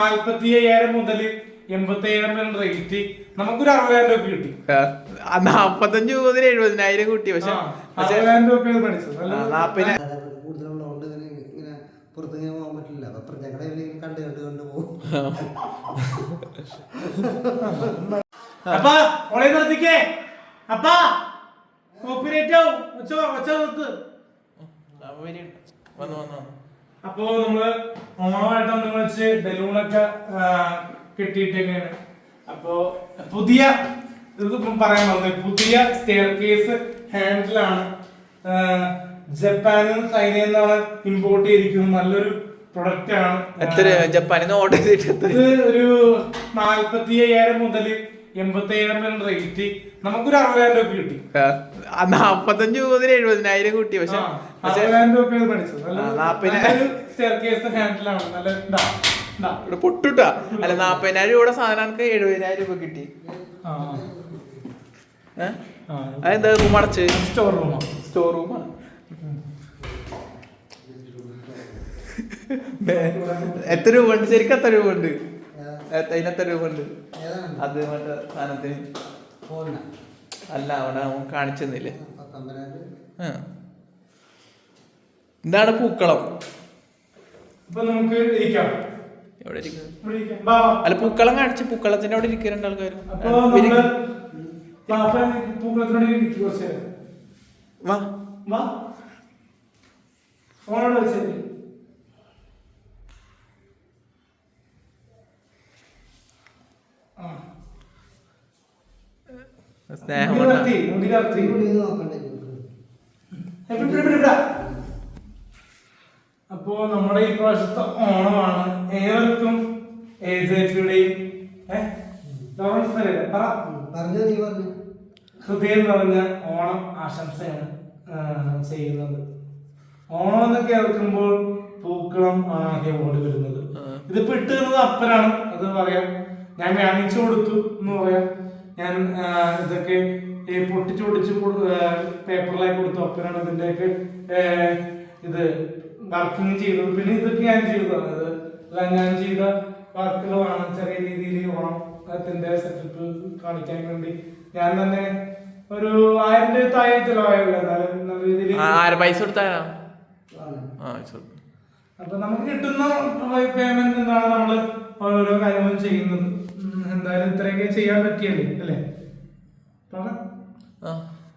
നാല്പത്തി അയ്യായിരം മുതൽ എൺപത്തി അയ്യായിരം വരെ റേറ്റ് നമുക്കൊരു അറുപതായിരം രൂപ കിട്ടി. ആ, നാപ്പത്തഞ്ച് മുതൽ എഴുപതിനായിരം കൂട്ടി. പക്ഷെ കൂടുതലുള്ളതുകൊണ്ട് ഇങ്ങനെ പുറത്ത് പോകാൻ പറ്റില്ല. അപ്പൊ ഞങ്ങളെ കണ്ട് കണ്ട് കണ്ട് പോകും. അപ്പാ ഓളെ നിർത്തിക്കേ. അപ്പാ കോപ്പിറേറ്റ് ആവും. ഒച്ച ഒച്ച നിർത്ത് വന്നു വന്നു വന്നു. അപ്പോ നമ്മൾ ഓണമായിട്ട് നമ്മൾ വെച്ച് ബലൂണൊക്കെ കിട്ടിയിട്ടൊക്കെയാണ് അപ്പോ പുതിയ ഇത് പറയാൻ പറഞ്ഞത് പുതിയ സ്റ്റെയർ കേസ് ഹാൻഡിലാണ് ജപ്പാനിൽ നിന്ന് ചൈനയിൽ നിന്നാണ് ഇമ്പോർട്ട് ചെയ്തിരിക്കുന്നത്. നല്ലൊരു പ്രൊഡക്റ്റ് ആണ്. എത്ര ജപ്പാനിൽ നിന്ന് ഓർഡർ ചെയ്തിട്ട് ഒരു നാല്പത്തി അയ്യായിരം മുതൽ റേറ്റ് നമുക്കൊരു അറുപതായിരം രൂപ കിട്ടി. ആ, നാപ്പത്തഞ്ച് മുതൽ എഴുപതിനായിരം കൂട്ടി പക്ഷെ അറുപതായിരം രൂപ ഹാൻഡിലാണ് നല്ല. ഇവിടെ പൊട്ടുട്ടാ? അല്ല നാപ്പതിനായിരം രൂപയുടെ സാധനം എനിക്ക് എഴുപതിനായിരം രൂപ കിട്ടി. അതെന്താ റൂം അടച്ച്? സ്റ്റോർ റൂമാ സ്റ്റോർ റൂമാണ് എത്ര രൂപ ഉണ്ട്? ശരിക്കും എത്ര രൂപ ഉണ്ട്? അതിനെത്ര രൂപ ഉണ്ട്? അത് മറ്റേ സാധനത്തിന്? അല്ല അവിടെ അവൻ കാണിച്ചെന്നില്ലേ എന്താണ് പൂക്കളം. അപ്പൊ നമുക്ക് ഇരിക്കാം. എവിടെ ഇരിക്കാം. വാ, വാ. അല്ല പൂക്കളം കാണിച്ച് പൂക്കളത്തിന്റെ അവിടെ ഇരിക്കുന്നുണ്ട് ആൾക്കാർ വാ. വാ. ഫോണോട്. ആ. സ്നേഹം മുടി കൊണ്ടാ. കത്തി, മുടി കത്തി. ഇവിടെ ഇത് നോക്കണ്ടേ നിങ്ങൾക്ക്? ഇവിടെ, ഇവിടെ, ഇവിടെ, അപ്പോ നമ്മുടെ ഈ പ്രാവശ്യത്തെ ഓണമാണ് ഏവർക്കും ഹൃദയം നിറഞ്ഞ ഓണം ആശംസയാണ് ചെയ്യുന്നത്. ഓണം എന്ന് കേൾക്കുമ്പോൾ പൂക്കളം ആകെ ഓടി വരുന്നത്. ഇതിപ്പോ ഇട്ട് തരുന്നത് അപ്പനാണ് അത് പറയാം. ഞാൻ വാങ്ങിച്ചു കൊടുത്തു എന്ന് പറയാം. ഞാൻ ഇതൊക്കെ ഈ പൊട്ടിച്ചു പൊടിച്ച് പേപ്പറിലായി കൊടുത്തു അപ്പനാണ് ഇതിന്റെയൊക്കെ ഇത് വർക്കിങ് ചെയ്തത്. പിന്നെ ഇതൊക്കെ ഞാൻ ചെയ്തതാണ് ഇത് അല്ല ഞാൻ ചെയ്ത വർക്കുകളാണ് ചെറിയ രീതിയിൽ ഓണത്തിന്റെ സെറ്റപ്പ് കാണിക്കാൻ വേണ്ടി. ഞാൻ തന്നെ ഒരു ആയിരം രൂപ താഴെ ചിലവായല്ലോ നല്ല രീതിയിൽ പൈസ. അപ്പൊ നമുക്ക് കിട്ടുന്ന പേയ്മെന്റ് എന്താണ് നമ്മൾ ഓരോരോ കാര്യങ്ങളും ചെയ്യുന്നത്? എന്തായാലും ഇത്രയൊക്കെ ചെയ്യാൻ പറ്റിയല്ലേ? അല്ലേ?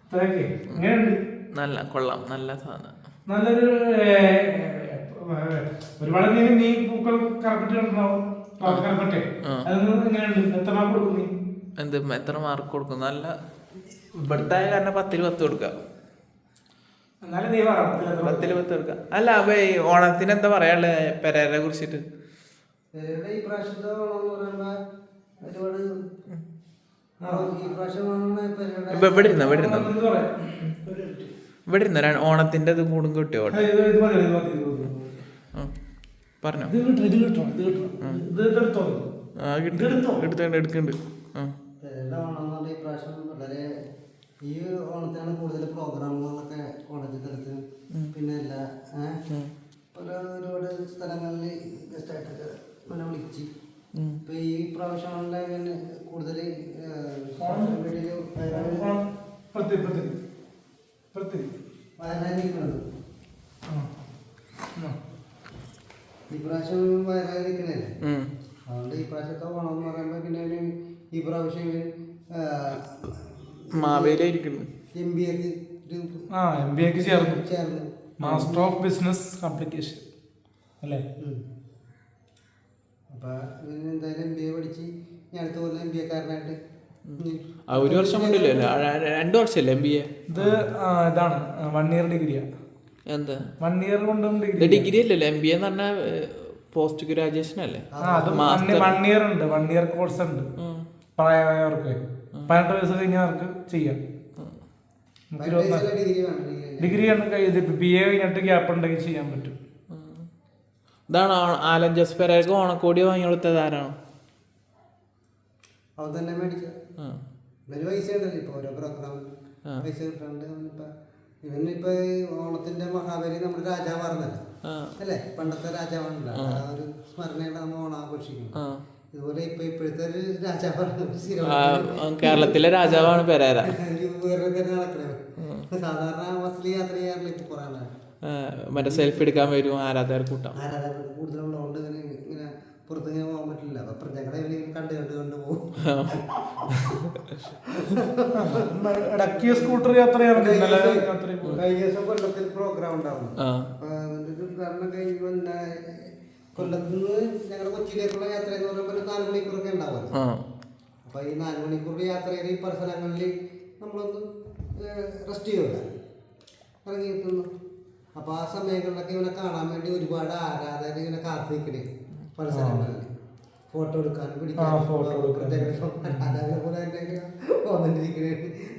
ഇത്രയൊക്കെ. ഇങ്ങനെയുണ്ട് നല്ല കൊള്ളാം. നല്ല സാധനം. നല്ലൊരു ഒരുപാട് നീ നീ പൂക്കൾ കറപ്പിട്ട്. കറപ്പട്ടെ. അതൊന്നും എത്ര മാർക്ക് കൊടുക്കും നീ? എന്ത് എത്ര മാർക്ക് കൊടുക്കും? നല്ല ഇവിടുത്തെ കാരണം പത്തിൽ പത്ത് കൊടുക്കാം. പത്തിൽ പത്ത് കൊടുക്കാം. അല്ല അപ്പൊ ഈ ഓണത്തിന് എന്താ പറയാനുള്ളത് പെരേരെ കുറിച്ചിട്ട്? ഈ പ്രാവശ്യത്തെ ഓണം എന്ന് പറയുമ്പോ ഇവിടെ ഇരുന്ന ഇവിടെ ഇരുന്ന. ഇവിടെ ഇരുന്ന? ഓണത്തിന്റെ ഇത് കൂടും കിട്ടിയോ ആ, ഇത് ഇത് ഇത് മതി ആ. പറഞ്ഞോ? എടുത്തുണ്ട് എടുക്കുന്നുണ്ട് ഈ പ്രാവശ്യം വളരെ ഈ ഓണത്തിനാണ് കൂടുതൽ പ്രോഗ്രാമുകളൊക്കെ കോളേജ് തലത്തിൽ പിന്നെ എല്ലാ ഏഹ്, പല ഒരുപാട് സ്ഥലങ്ങളിൽ ഗസ്റ്റായിട്ടൊക്കെ പിന്നെ വിളിച്ച് ഉം. ഇപ്പൊ ഓൺലൈൻ കൂടുതൽ പ്രത്യേക പ്രത്യേക പ്രത്യേക. വയനാട് നിൽക്കുന്നത് ആ. ആ. ഈ പ്രാവശ്യം അതുകൊണ്ട് ഈ പ്രാവശ്യത്തെ ഓണം എന്ന് പറയുമ്പോൾ പിന്നെ ഒരു ഈ പ്രാവശ്യം മാവേലിയായിരിക്കുന്നു. എം ബി എക്ക് ആ എം ബി എക്ക് ചേർന്നു. ചേർന്നു. മാസ്റ്റർ ഓഫ് ബിസിനസ് ആപ്ലിക്കേഷൻ അല്ലേ? ഉം. അപ്പൊ എന്തായാലും എം ബി എ പഠിച്ച് ഞാൻ അടുത്ത കൊല്ലം എം ബി എക്കാരനായിട്ട് ആ ഒരു വർഷം കൊണ്ടില്ലേ? അല്ല ര- ര- രണ്ട് വർഷമല്ലേ എം ബി എ ഇത് ആ, ഇതാണ് വൺ ഇയർ ഡിഗ്രിയാ എന്താ? വൺ ഇയർ കൊണ്ടും ഇത് ഡിഗ്രി ഡിഗ്രി അല്ലല്ലോ എം ബി എ എന്ന് പറഞ്ഞാൽ പോസ്റ്റ് ഗ്രാജുവേഷൻ അല്ലേ? ആ അത്. വൺ ഇയർ ഉണ്ട്. വൺ ഇയർ കോഴ്സ് ഉണ്ട്. പ്രായമായവർക്ക്. പതിനെട്ട് വയസ്സ് കഴിഞ്ഞവർക്ക് ചെയ്യാം. ഡിഗ്രി വേണം? ഡിഗ്രി ഡിഗ്രി ആണ് ബി എ കഴിഞ്ഞിട്ട് ഗ്യാപ്പ് ഉണ്ടെങ്കിൽ ചെയ്യാൻ പറ്റും. ഇതാണ് ആലൻ ജസ്പെരക്ക് ഓണക്കോടി വാങ്ങി കൊടുത്തത് ആരാണ്? അവൻ തന്നെ മേടിച്ച ആ. ഒരു പൈസ ഉണ്ടല്ലോ ഇപ്പൊ ഓരോ പ്രോഗ്രാം ആ. പൈസ കിട്ടാണ്ട് അവനിപ്പോ ഇവൻ ഇപ്പൊ ഈ ഓണത്തിന്റെ മഹാബലി നമ്മുടെ രാജാവാർന്നല്ല. അല്ലേ? പണ്ടത്തെ രാജാവാണല്ലോ. ആ. ഒരു സ്മരണയാണ് നമ്മൾ ഓണം ആഘോഷിക്കുന്നത് ആ. ഇതുപോലെ ഇപ്പൊ ഇപ്പോഴത്തെ ഒരു രാജാവാണ് കേരളത്തിലെ രാജാവാണ് പെരേര. വേറെ തന്നെ നടക്കണത്. സാധാരണ ബസ്സിൽ യാത്ര ചെയ്യാറില്ല ഇപ്പൊ കുറെ ആളാണ് ആ, മറ്റേ സെൽഫി എടുക്കാൻ വരും ആരാധകർ കൂട്ടം. ആരാധകർ കൂടുതലുള്ളതുകൊണ്ട് ഇവന് ഇങ്ങനെ പുറത്ത് ഇങ്ങനെ പോകാൻ പറ്റില്ല. അപ്പൊ പ്രജകളെ ഇവന് കണ്ട് കണ്ട് കണ്ട് പോകും. ഇടയ്ക്ക് സ്കൂട്ടർ. കഴിഞ്ഞ ദിവസം കൊല്ലത്തിൽ പ്രോഗ്രാം ഉണ്ടാവും കഴിഞ്ഞ് പിന്നെ കൊല്ലത്ത് നിന്ന് ഞങ്ങളുടെ കൊച്ചിയിലേക്കുള്ള യാത്ര എന്ന് പറയുമ്പോൾ ഒരു നാല് മണിക്കൂറൊക്കെ ഉണ്ടാവും അപ്പൊ ഈ നാല് മണിക്കൂർ യാത്രയിൽ ഈ പല സ്ഥലങ്ങളിൽ നമ്മളൊന്ന് റെസ്റ്റ് ചെയ്യൂല ഇറങ്ങി കിട്ടുന്നു അപ്പൊ ആ സമയങ്ങളിലൊക്കെ ഇവനെ കാണാൻ വേണ്ടി ഒരുപാട് ആരാധകർ ഇങ്ങനെ കാത്തിരിക്കണേ. പല സ്ഥലങ്ങളിൽ ഫോട്ടോ എടുക്കാനും. പിടിക്കാനും ആരാധകരെ പോലെ തന്നെ വന്നിട്ടിരിക്കണേ.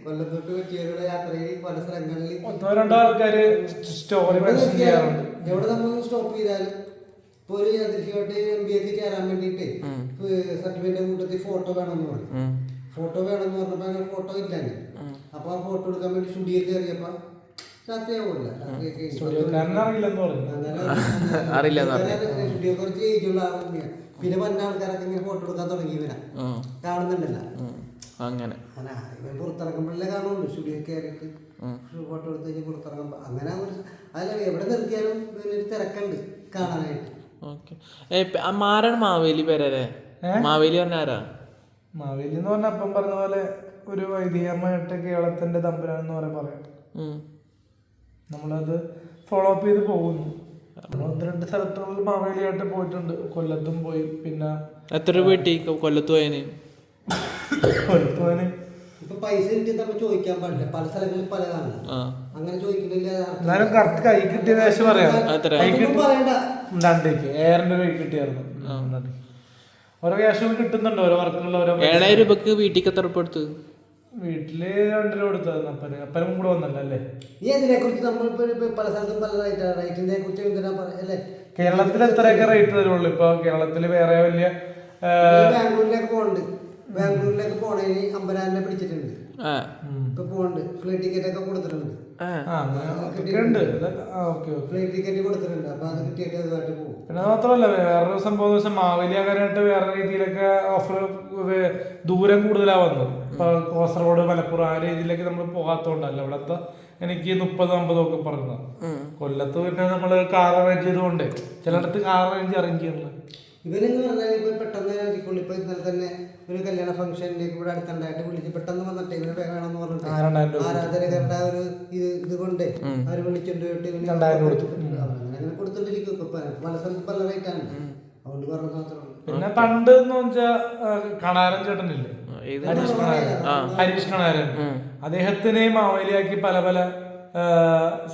കൊല്ലത്തോട്ട് പറ്റിയവരുടെ യാത്രയിൽ പല സ്ഥലങ്ങളിൽ ഒന്നോ രണ്ടോ ആൾക്കാര് സ്റ്റോറി മെൻഷൻ ചെയ്യാറുണ്ട്. എവിടെ നമ്മൾ സ്റ്റോപ്പ് ചെയ്താലും ഇപ്പൊ ഒരു യാദൃശ്യമായിട്ട് എം ബി എക്ക് ചേരാൻ വേണ്ടിയിട്ട് സർട്ടിഫിക്കറ്റ് കൂട്ടത്തിൽ ഫോട്ടോ വേണമെന്ന് പറഞ്ഞു. ഫോട്ടോ ഫോട്ടോ വേണമെന്ന് പറഞ്ഞപ്പോ അങ്ങനെ ഫോട്ടോ ഇല്ലാഞ്ഞ അപ്പൊ ആ ഫോട്ടോ എടുക്കാൻ വേണ്ടി കയറിയപ്പോ. സ്റ്റുഡിയോ കുറച്ച് ആളാണ് പിന്നെ വന്ന ആൾക്കാരൊക്കെ ഇങ്ങനെ ഫോട്ടോ എടുക്കാൻ തുടങ്ങി ഇവനാ കാണുന്നുണ്ടല്ലോ. അങ്ങനെ. പുറത്തിറങ്ങുമ്പോഴല്ലേ കാണുള്ളൂ. സ്റ്റുഡിയോ കയറിയിട്ട് ഫോട്ടോ എടുത്ത് കഴിഞ്ഞ് പുറത്തിറങ്ങുമ്പോൾ അങ്ങനെ ഒരു എവിടെ നിർത്തിയാലും തിരക്കുണ്ട് കാണാനായിട്ട്. മാരാണ് മാവേലി പേരെ മാവേലി പറഞ്ഞ ആരാ? മാവേലി എന്ന് പറഞ്ഞ അപ്പം പറഞ്ഞ പോലെ ഒരു വൈദികമായിട്ട് കേരളത്തിന്റെ തമ്പുരാൻ എന്ന് പറയാൻ പറയാം. നമ്മളത് ഫോളോ അപ്പ് ചെയ്ത് പോകുന്നു. ഒന്ന് രണ്ട് സ്ഥലത്തുകളിൽ മാവേലിയായിട്ട് പോയിട്ടുണ്ട്. കൊല്ലത്തും പോയി. പിന്നെ എത്ര രൂപ കിട്ടി കൊല്ലത്ത് പോയതിന് കൊല്ലത്തുപോയിന് ഇപ്പൊ പൈസ കിട്ടി നമ്മൾ ചോദിക്കാൻ പാടില്ല. പല സ്ഥലങ്ങളിൽ പലതാണ്. ആ. അങ്ങനെ ചോദിക്കുന്നില്ല. എന്നാലും കറക്റ്റ് കൈ കിട്ടിയ ശേഷം പറയാം. രണ്ടേക്ക് ഏറിന്റെ കൈ കിട്ടിയായിരുന്നു. ഓരോ ക്യാഷും കിട്ടുന്നുണ്ട്. ഓരോ വർക്കുകളിൽ ഓരോ ഏഴായിരം രൂപക്ക് വീട്ടിൽ എത്ര എടുത്ത് വീട്ടിൽ രണ്ട് രൂപ കൊടുത്തായിരുന്നു അപ്പന് അപ്പനും കൂടെ വന്നല്ലോ അല്ലേ? ഈ അതിനെ കുറിച്ച് നമ്മളിപ്പോ പല സ്ഥലത്തും പല റേറ്റ് റേറ്റിനെ കുറിച്ച് എന്തിനാ അല്ലേ? കേരളത്തിൽ എത്രയൊക്കെ റേറ്റ് തരുള്ളൂ ഇപ്പൊ കേരളത്തിൽ വേറെ വലിയ ബാംഗ്ലൂരിലേക്ക് പോകണ്ട് ബാംഗ്ലൂരിലേക്ക് പോണേന് അമ്പരാനെ പിടിച്ചിട്ടുണ്ട്. ആ. ഇപ്പൊ പോണ്ട് ഫ്ലൈറ്റ് ടിക്കറ്റ് ഒക്കെ കൊടുത്തിട്ടുണ്ട്. ഫ്ലൈറ്റ് ടിക്കറ്റ് കൊടുത്തിട്ടുണ്ട്. അപ്പൊ അത് കിട്ടിയിട്ട് അതുമായിട്ട് പോകും പിന്നെ മാത്രമല്ല വേറൊരു സംഭവം ദിവസം മാവേലി മാവേലിയാകാനായിട്ട് വേറെ രീതിയിലൊക്കെ ഓഫർ ദൂരം കൂടുതലാ വന്നത് ഇപ്പൊ റോഡ് മലപ്പുറം ആ രീതിയിലേക്ക് നമ്മൾ പോകാത്തോണ്ടല്ല. ഇവിടത്തെ എനിക്ക് മുപ്പത് അമ്പതും ഒക്കെ പറഞ്ഞത്. കൊല്ലത്ത് പിന്നെ നമ്മൾ കാർ അറേഞ്ച് ചെയ്തുകൊണ്ട് ചിലയിടത്ത് കാർ അറേഞ്ച് അറേഞ്ച് ചെയ്യുന്നത് ഇവനെന്ന് പറഞ്ഞാൽ ഇപ്പോൾ പെട്ടെന്ന് ഇരിക്കുള്ളൂ. ഇപ്പോൾ ഇന്നലെ തന്നെ ഒരു കല്യാണ ഫംഗ്ഷനിലേക്ക് ഇവിടെ അടുത്തുണ്ടായിട്ട് വിളിച്ച് പെട്ടെന്ന് വന്നിട്ട് ഇവരുടെ വേണമെന്ന് പറഞ്ഞിട്ട് ആരാധകരുടെ ഒരു ഇത് ഇത് കൊണ്ട് അവർ വിളിച്ചോണ്ട് പോയിട്ട് ഇവന് കൊടുത്തു. അങ്ങനെ കൊടുത്തോണ്ടിരിക്കും. ഇപ്പൊ പല സ്ഥലത്ത് പല റേറ്റാണ് അതുകൊണ്ട് പറഞ്ഞ മാത്രമാണ് പിന്നെ പണ്ട് എന്ന് വെച്ചാൽ കണാരൻ ചേട്ടനില്ലേ? ഹരീഷ് കണാരൻ. ഹരീഷ് കണാരൻ. അദ്ദേഹത്തിനെ മാവേലിയാക്കി പല പല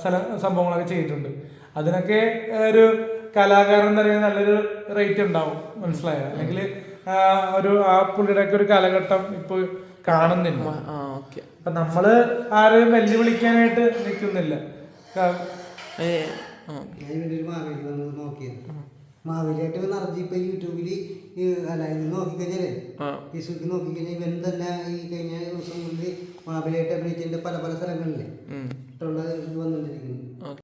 സ്ഥല സംഭവങ്ങളൊക്കെ ചെയ്തിട്ടുണ്ട്. അതിനൊക്കെ ഒരു കലാകാരൻ എന്ന് പറയുന്നത് നല്ലൊരു റേറ്റ് ഉണ്ടാവും. മനസ്സിലായോ? അല്ലെങ്കിൽ ഒരു ആ പുള്ളിയുടെ ഒക്കെ ഒരു കാലഘട്ടം ഇപ്പൊ കാണുന്നില്ല. അപ്പൊ നമ്മൾ ആരെയും വെല്ലുവിളിക്കാനായിട്ട് നിൽക്കുന്നില്ല. മാവേലിയായിട്ട് ഇവൻ അറിഞ്ഞ് ഇപ്പൊ യൂട്യൂബിൽ ഈ അല്ല ഇത് നോക്കിക്കഴിഞ്ഞാലേ ഫേസ്ബുക്കിൽ നോക്കിക്കഴിഞ്ഞാൽ ഇവൻ തന്നെ ഈ കഴിഞ്ഞ ദിവസം മുന്നിൽ മാവേലിയായിട്ട് അഭിനയിച്ചതിന്റെ പല പല സ്ഥലങ്ങളിലെ. ഇട്ടുള്ള ഇത് വന്നിട്ടിരിക്കുന്നു